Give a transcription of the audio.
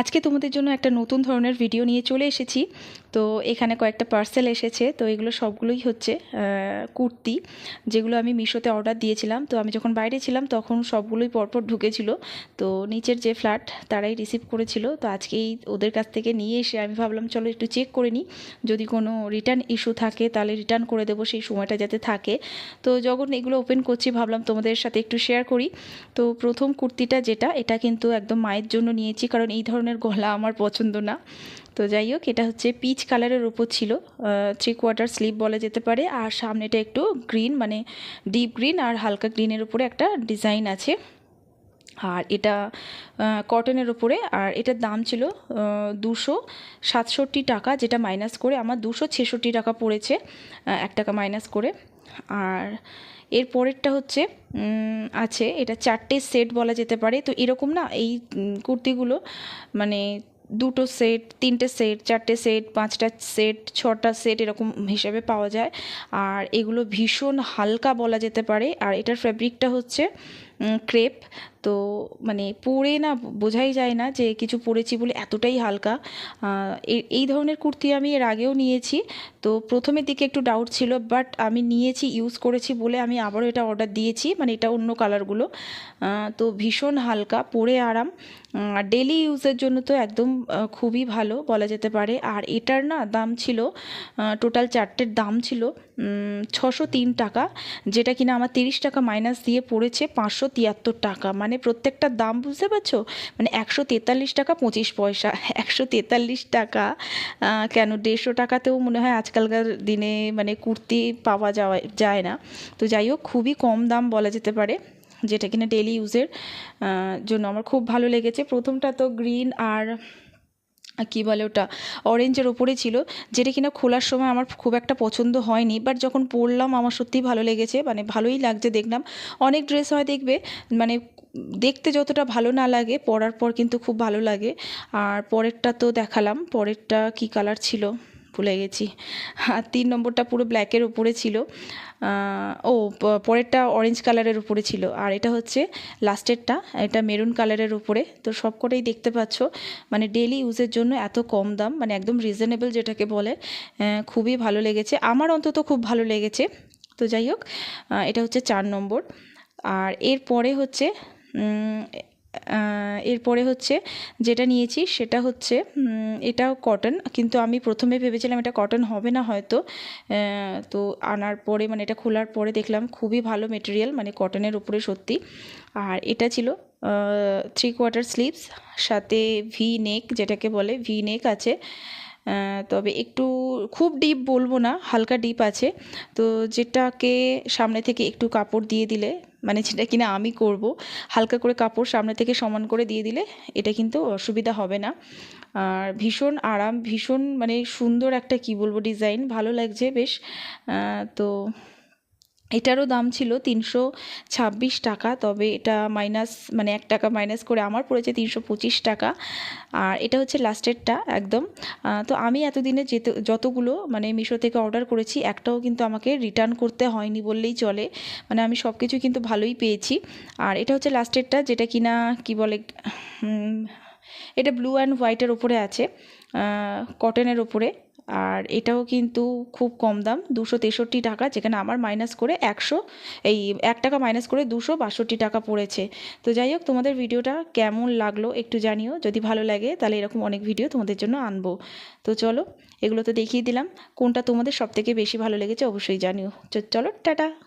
আজকে তোমাদের জন্য একটা নতুন ধরনের ভিডিও নিয়ে চলে এসেছি। তো এখানে কয়েকটা পার্সেল এসেছে। তো এগুলো সবগুলোই হচ্ছে কুর্তি, যেগুলো আমি মিশোতে অর্ডার দিয়েছিলাম। তো আমি যখন বাইরে ছিলাম, তখন সবগুলোই পরপর ঢুকেছিল। তো নিচের যে ফ্ল্যাট তারাই রিসিভ করেছিল। তো আজকেই ওদের কাছ থেকে নিয়ে এসে আমি ভাবলাম, চলো একটু চেক করে নিই। যদি কোনো রিটার্ন ইস্যু থাকে, তাহলে রিটার্ন করে দেবো সেই সময়টা যাতে থাকে। তো যখন এগুলো ওপেন করছি, ভাবলাম তোমাদের সাথে একটু শেয়ার করি। তো প্রথম কুর্তিটা যেটা, এটা কিন্তু একদম মায়ের জন্য নিয়েছি। কারণ এই ধরনের গলা আমার পছন্দ না। তো যাই হোক, এটা হচ্ছে পিচ কালারের ওপর ছিল। থ্রি কোয়ার্টার স্লিপ বলা যেতে পারে। আর সামনেটা একটু গ্রিন মানে ডিপ গ্রিন আর হালকা গ্রিনের উপরে একটা ডিজাইন আছে। আর এটা কটনের ওপরে আর এটার দাম ছিল দুশো সাতষট্টি টাকা, যেটা মাইনাস করে আমার দুশো ছেষট্টি টাকা পড়েছে এক টাকা মাইনাস করে। আর এর পরেরটা হচ্ছে আছে, এটা চারটে সেট বলা যেতে পারে। তো এরকম না, এই কুর্তিগুলো মানে দুটো সেট, তিনটে সেট, চারটে সেট, পাঁচটা সেট, ছটা সেট এরকম হিসেবে পাওয়া যায়। আর এগুলো ভীষণ হালকা বলা যেতে পারে। আর এটার ফ্যাব্রিকটা হচ্ছে ক্রেপ তো মানে পরে না, বোঝাই যায় না যে কিছু পরেছি বলে এতটাই হালকা। এই ধরনের কুর্তি আমি এর আগেও নিয়েছি। তো প্রথমের দিকে একটু ডাউট ছিল বাট আমি নিয়েছি ইউজ করেছি বলে আমি আবারও এটা অর্ডার দিয়েছি মানে এটা অন্য কালারগুলো তো ভীষণ হালকা, পরে আরাম। আর ডেলি ইউজের জন্য তো একদম খুবই ভালো বলা যেতে পারে। আর এটার না দাম ছিল টোটাল চারটের দাম ছিল। ছশো তিন টাকা, যেটা কিনা আমার তিরিশ টাকা মাইনাস দিয়ে পড়েছে পাঁচশো তিয়াত্তর টাকা। মানে প্রত্যেকটার দাম বুঝতে পারছ? মানে একশো তেতাল্লিশ টাকা পঁচিশ পয়সা, একশো তেতাল্লিশ টাকা। কেন দেড়শো টাকাতেও মনে হয় আজকালকার দিনে মানে কুর্তি পাওয়া যাওয়া, যায় না। তো যাই হোক, খুবই কম দাম বলা যেতে পারে, যেটা কিনা ডেলি ইউজের জন্য আমার খুব ভালো লেগেছে। প্রথমটা তো গ্রিন আর কী বলে ওটা অরেঞ্জের ওপরে ছিল, যেটা কিনা খোলার সময় আমার খুব একটা পছন্দ হয়নি বাট যখন পরলাম আমার সত্যিই ভালো লেগেছে মানে ভালোই লাগছে দেখলাম। অনেক ড্রেস হয় দেখবে মানে দেখতে যতটা ভালো না লাগে, পরার পর কিন্তু খুব ভালো লাগে। আর পরেরটা তো দেখালাম, পরেরটা কি কালার ছিল? ভুলে গেছি। আর তিন নম্বরটা পুরো ব্ল্যাকের উপরে ছিল। ও পরেরটা অরেঞ্জ কালারের উপরে ছিল। আর এটা হচ্ছে লাস্টেরটা এটা মেরুন কালারের উপরে। তো সব সবকটাই দেখতে পাচ্ছ। মানে ডেলি ইউজের জন্য এত কম দাম। মানে একদম রিজনেবল যেটাকে বলে। খুবই ভালো লেগেছে। আমার অন্তত খুব ভালো লেগেছে। তো যাই হোক এটা হচ্ছে চার নম্বর। আর এরপরে হচ্ছে এরপরে হচ্ছে যেটা নিয়েছি সেটা হচ্ছে এটাও কটন কিন্তু আমি প্রথমে ভেবেছিলাম এটা কটন হবে না হয়তো তো আনার পরে মানে এটা খোলার পরে দেখলাম খুবই ভালো মেটেরিয়াল মানে কটনের উপরে সত্যি। আর এটা ছিল থ্রি কোয়ার্টার স্লিভস সাথে ভি নেক যেটাকে বলে ভি নেক আছে। তবে একটু খুব ডিপ বলব না, হালকা ডিপ আছে। তো যেটাকে সামনে থেকে একটু কাপড় দিয়ে দিলে মানে যেটা কিনা আমি করব, হালকা করে কাপড় সামনে থেকে সমান করে দিয়ে দিলে এটা কিন্তু অসুবিধা হবে না। আর ভীষণ আরাম, ভীষণ মানে সুন্দর একটা, কি বলব ডিজাইন ভালো লাগছে বেশ। তো এটারও দাম ছিল তিনশো ছাব্বিশ টাকা, তবে এটা মাইনাস মানে এক টাকা মাইনাস করে আমার পড়েছে তিনশো পঁচিশ টাকা। আর এটা হচ্ছে লাস্টেরটা একদম। তো আমি এতদিনে যেতে, যতগুলো মানে মিশো থেকে অর্ডার করেছি, একটাও কিন্তু আমাকে রিটার্ন করতে হয়নি বললেই চলে। মানে আমি সব কিছু কিন্তু ভালোই পেয়েছি। আর এটা হচ্ছে লাস্টেরটা, যেটা কিনা কি বলে এটা ব্লু অ্যান্ড হোয়াইটের ওপরে আছে কটনের ওপরে। আর এটাও কিন্তু খুব কম দাম, দুশো তেষট্টি টাকা, যেখানে আমার মাইনাস করে একশো, এই এক টাকা মাইনাস করে দুশো বাষট্টি টাকা পড়েছে। তো যাই হোক, তোমাদের ভিডিওটা কেমন লাগল একটু জানিও, যদি ভালো লাগে তাহলে এরকম অনেক ভিডিও তোমাদের জন্য আনব। তো চলো, এগুলো তো দেখিয়ে দিলাম, কোনটা তোমাদের সবথেকে বেশি ভালো লেগেছে অবশ্যই জানিও। চলো, টাটা!